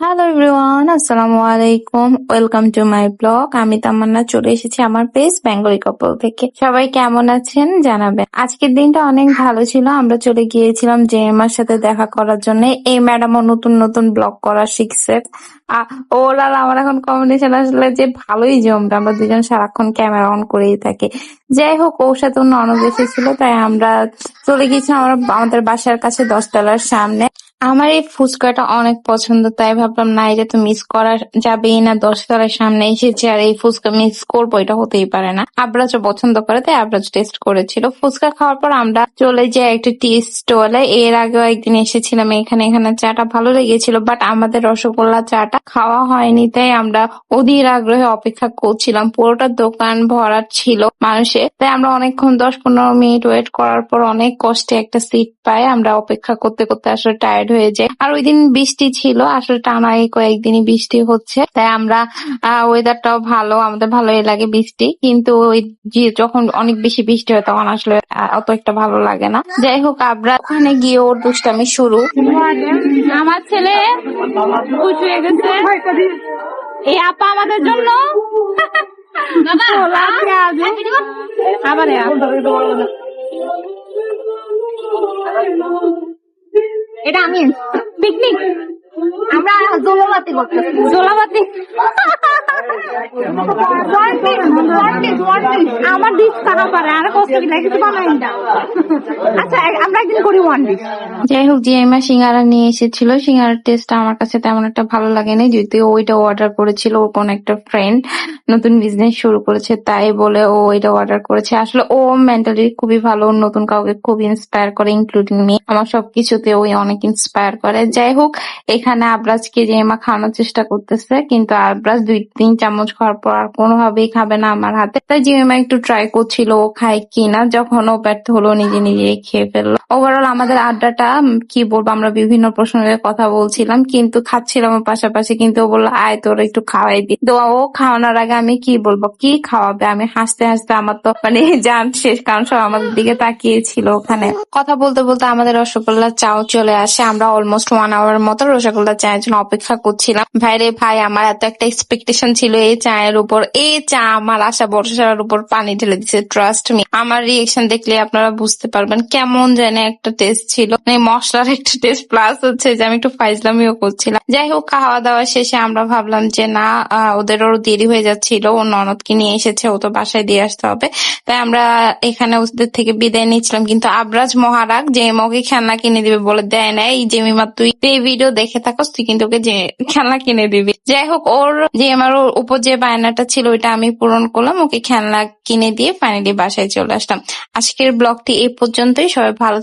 Hello everyone আসসালামু আলাইকুম welcome to my blog আমি তামান্না চলে এসেছি আমার পেজ বেঙ্গলি কাপল থেকে। সবাই কেমন আছেন? জানাবেন। আজকের দিনটা অনেক ভালো ছিল। আমরা চলে গিয়েছিলাম যে জেএমার সাথে দেখা করার জন্য। এই ম্যাডামও নতুন নতুন ব্লগ করা শিখছে। ওর আর আমার এখন কম্বিনেশন আসলে যে ভালোই জমবে আমরা দুজন সারাক্ষণ ক্যামেরা অন করেই থাকি। যাই হোক, ওর সাথে অন্য অনেক এসেছিল তাই আমরা চলে গিয়েছিলাম আমরা, আমাদের বাসার কাছে দশতলার সামনে। আমার এই ফুচকাটা অনেক পছন্দ, তাই ভাবলাম, না এটা তো মিস করা যাবেই না, দশ দশতলার সামনে এসেছে আর এই ফুচকা মিস করব, এটা হতেই পারে না। আবরাজও পছন্দ করে, তাই আবরাজ টেস্ট করেছিল। ফুচকা খাওয়ার পর আমরা চলে যাই একটা টি স্টলে এর আগেও একদিন এসেছিলাম এখানে এখানে চাটা ভালো লেগেছিল বাট আমাদের রসগোল্লা চাটা খাওয়া হয়নি, তাই আমরা অধীর আগ্রহে অপেক্ষা করছিলাম। পুরোটা দোকান ভরা ছিল মানুষে তাই আমরা অনেকক্ষণ, দশ পনেরো মিনিট ওয়েট করার পর অনেক কষ্টে একটা সিট পাই। আমরা অপেক্ষা করতে করতে আসলে টায়ার্ড হয়ে যাই আর ওই দিন বৃষ্টি ছিল আসলে টানা এই কয়েকদিনই বৃষ্টি হচ্ছে। তাই আমরা ওয়েদারটাও ভালো আমাদের ভালোই লাগে বৃষ্টি। কিন্তু ওই যখন অনেক বেশি বৃষ্টি হয় তখন আসলে অত একটা ভালো লাগে না। যাই হোক আমরা ওখানে গিয়ে ওর দুষ্টামি শুরু। আমার ছেলে হয়ে গেছে। এই আপা আমাদের জন্য। আবার। এটা আমি। পিকনিক। আমরা জোলাবাতি করতেছি। জোলাবাতি। আমার ডিশ থাকা পারে, আর কষ্ট লাগে কিছু বানাই না আচ্ছা আমরা একদিন করি ওয়ান ডিশ যাই হোক জিএমা সিঙ্গারা নিয়ে এসেছিল। সিঙ্গারার টেস্ট আমার কাছে তেমন একটা ভালো লাগেনি যদিও ওইটা অর্ডার করেছিল ওর কোন একটা ফ্রেন্ড নতুন বিজনেস শুরু করেছে, তাই বলে ও ওইটা অর্ডার করেছে। আসলে ও মেন্টালি খুবই ভালো নতুন কাউকে খুব ইন্সপায়ার করে ইনক্লুডিং মি আমার সবকিছুতে ওই অনেক ইন্সপায়ার করে। যাই হোক, এখানে আবরাজকে জিএমা খাওয়ানোর চেষ্টা করতেছে, কিন্তু আবরাজ দুই তিন চামচ খাওয়ার পর আর কোনোভাবেই খাবে না, আমার হাতে তাই জিমে একটু ট্রাই করছিল ও খায় কিনা, যখন ও ব্যর্থ হলো, নিজে নিজেই খেয়ে ফেলল। ওভারঅল আমাদের আড্ডাটা কি বলব, আমরা বিভিন্ন প্রসঙ্গে কথা বলছিলাম, কিন্তু খাচ্ছিলাম পাশাপাশি, কিন্তু ও বলল, আয় তোর একটু খাওয়াই দি। তো ও খাওয়ানোর আগে আমি কি বলব, কি খাওয়াবে? আমি হাসতে হাসতে আমার তো মানে জান শেষ, কারণ সব আমাদের দিকে তাকিয়েছিল ওখানে। কথা বলতে বলতে আমাদের রসগোল্লা চাও চলে আসে, আমরা অলমোস্ট ওয়ান আওয়ার মতো রসগোল্লা চায়ের জন্য অপেক্ষা করছিলাম। ভাইরে ভাই, আমার এত একটা এক্সপেকটেশন ছিল এই চায়ের উপর, এই চা আমার আশা ভরসার উপর পানি ঢেলে দিচ্ছে ট্রাস্ট মি আমার রিয়েকশন দেখলে আপনারা বুঝতে পারবেন কেমন জানে একটা টেস্ট ছিল। মানে মশলার একটা টেস্ট প্লাস হচ্ছে যে আমি একটু ফাইজলামিও করছিলাম। যাই হোক খাওয়া দাওয়া শেষে আমরা ভাবলাম যে না আহ, ওদেরও দেরি হয়ে যাচ্ছিল। ও ননদকে নিয়ে এসেছে ও তো বাসায় দিয়ে আসতে হবে। তাই আমরা এখানে ওদের থেকে বিদায় নিচ্ছিলাম। কিন্তু আবরাজ মহারাগ যে ওকে খেলনা কিনে দিবে বলে দেয় না এই জেমিমা তুই এই ভিডিও দেখে থাকস তুই কিন্তু ওকে যে খেলনা কিনে দিবি। যাই হোক ওর যে আমার ওর উপর যে বায়নাটা ছিল ওইটা আমি পূরণ করলাম। ওকে খেলনা কিনে দিয়ে ফাইনালি বাসায় চলে আসলাম। আজকের ব্লগটি এই পর্যন্তই। সবাই ভালো